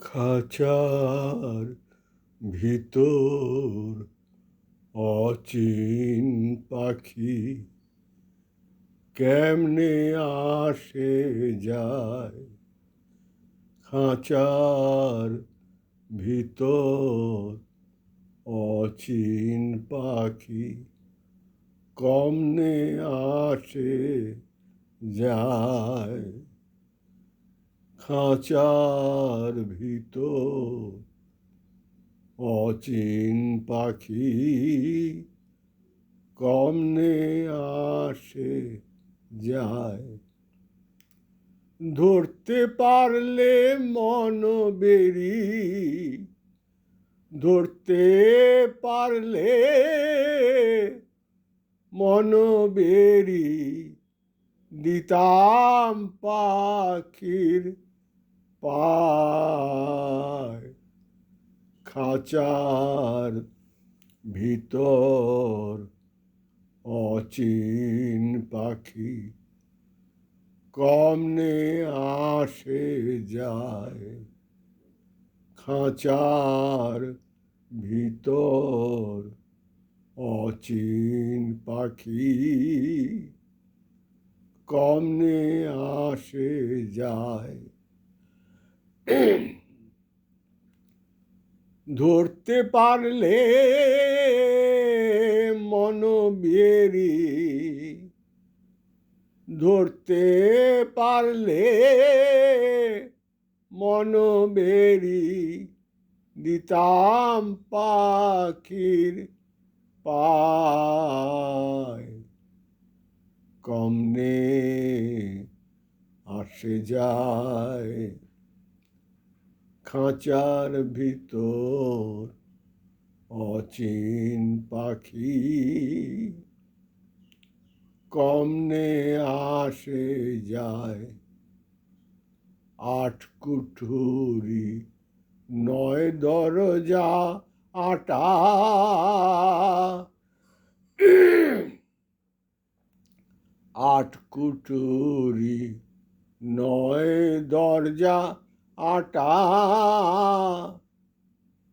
খাঁচার ভিতর অচিন পাখি কেমনে আসে যায়? খাঁচার ভিতর অচিন পাখি কমনে আসে যায়? খাঁচার ভিতর অচিন পাখি কমনে আসে যায়। ধরতে পারলে মন বেরি, ধরতে পারলে মন বেরি। দিতাম পাখির পায় খাঁচার ভিতর অচিন পাখি কমনে আসে যায় খাঁচার ভিতর অচিন পাখি কমনে আসে যায় ধরতে পারলে মন বেরি ধরতে পারলে মন বেরি দিতাম পাখির পায়। কমনে আসে যায় খাঁচার ভিতর অচিন পাখি কমনে আসে যায়। আট কুঠুরি, নয় দরজা, আটা। আট কুটুরি নয় দরজা আটা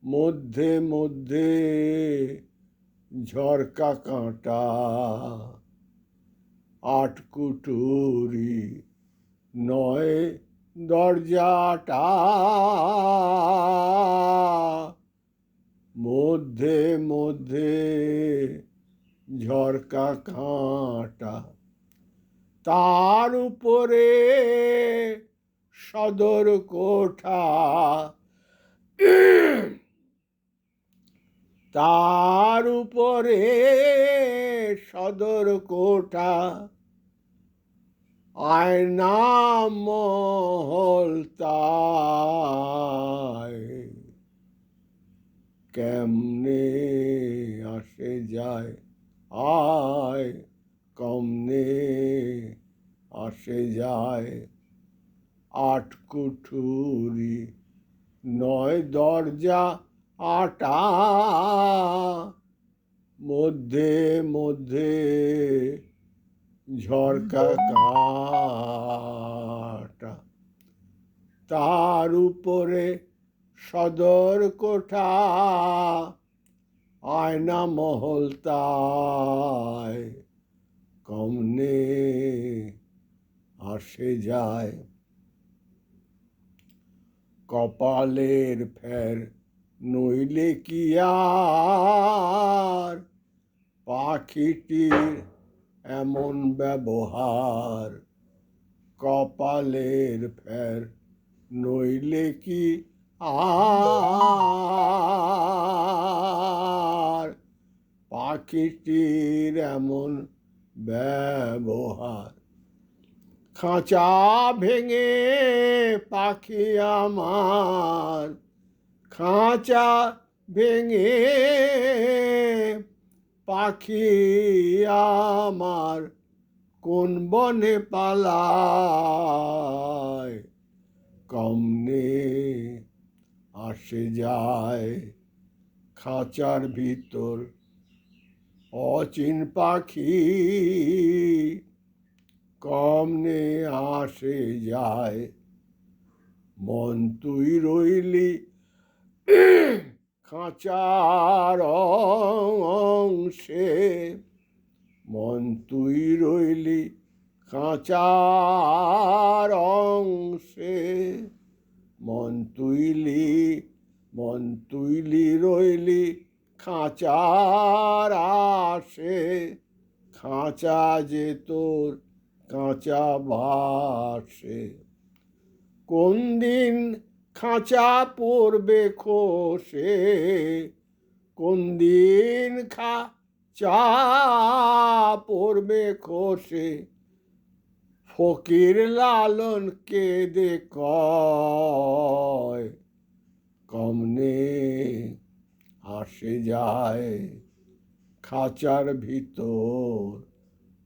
মধ্যে মধ্যে ঝরকা কাঁটা, আট কুটুরি নয় দরজাটা মধ্যে মধ্যে ঝরকা কাঁটা। তার উপরে সদর কোঠা। তার উপরে সদর কোঠা। আয়না মহল কেমনে আসে যায়? আয়, কমনে আসে যায়। আট কুঠুরি, নয় দরজা, আটা। মধ্যে মধ্যে ঝরকা কাটা। তার উপরে সদর কোঠা, আয়না মহল তাই। কমনে আসে যায় কপালের ফের নইলে কি আর? পাখিটির এমন ব্যবহার কপালের ফের নইলে কি আর? পাখিটির এমন ব্যবহার খাঁচা ভেঙে পাখি আমার। খাঁচা ভেঙে পাখি আমার কোন বনে পালায়? কমনে আসে যায় খাঁচার ভিতর অচিন পাখি কমনে আসে যায়। মন তুই রইলি খাঁচার অংশে মন তুই রইলি খাঁচার অংশে মন তুইলি মন তুইলি রইলি খাঁচার আসে। খাঁচা যে তোর কাঁচা ভাসে। কোন দিন খাঁচা পড়বে খোসে? কোন দিন খাঁচা পড়বে খোসে? ফকির লালন কেঁদে কয়, কমনে আসে যায় খাঁচার ভিতর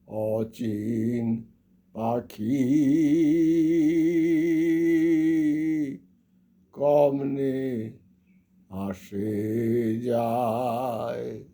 অচিন পাখি। কমনে আসে যায়।